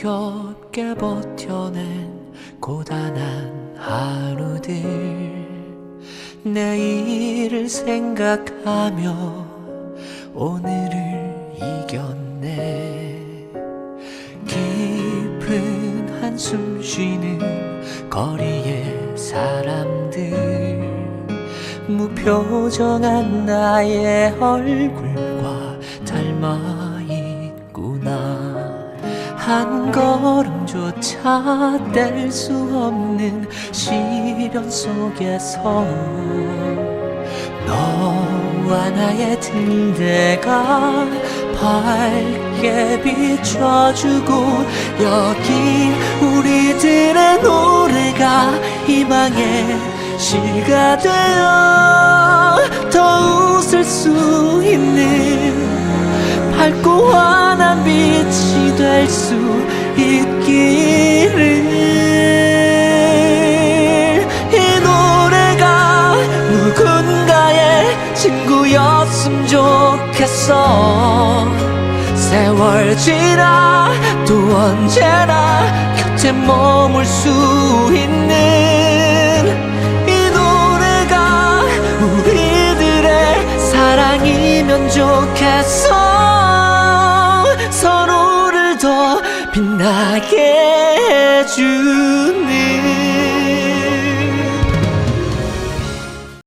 힘겹게 버텨낸 고단한 하루들. 내일을 생각하며 오늘을 이겼네. 깊은 한숨 쉬는 거리의 사람들. 무표정한 나의 얼굴과 닮아 한 걸음조차 뗄 수 없는 시련 속에서 너와 나의 등대가 밝게 비춰주고 여기 우리들의 노래가 희망의 시가 되어 더 웃을 수 있는 밝고 환한 빛이 될 수 있기를. 이 노래가 누군가의 친구였으면 좋겠어. 세월 지나 또 언제나 곁에 머물 수 있는 이 노래가 우리들의 사랑이면 좋겠어 빛나게 해주는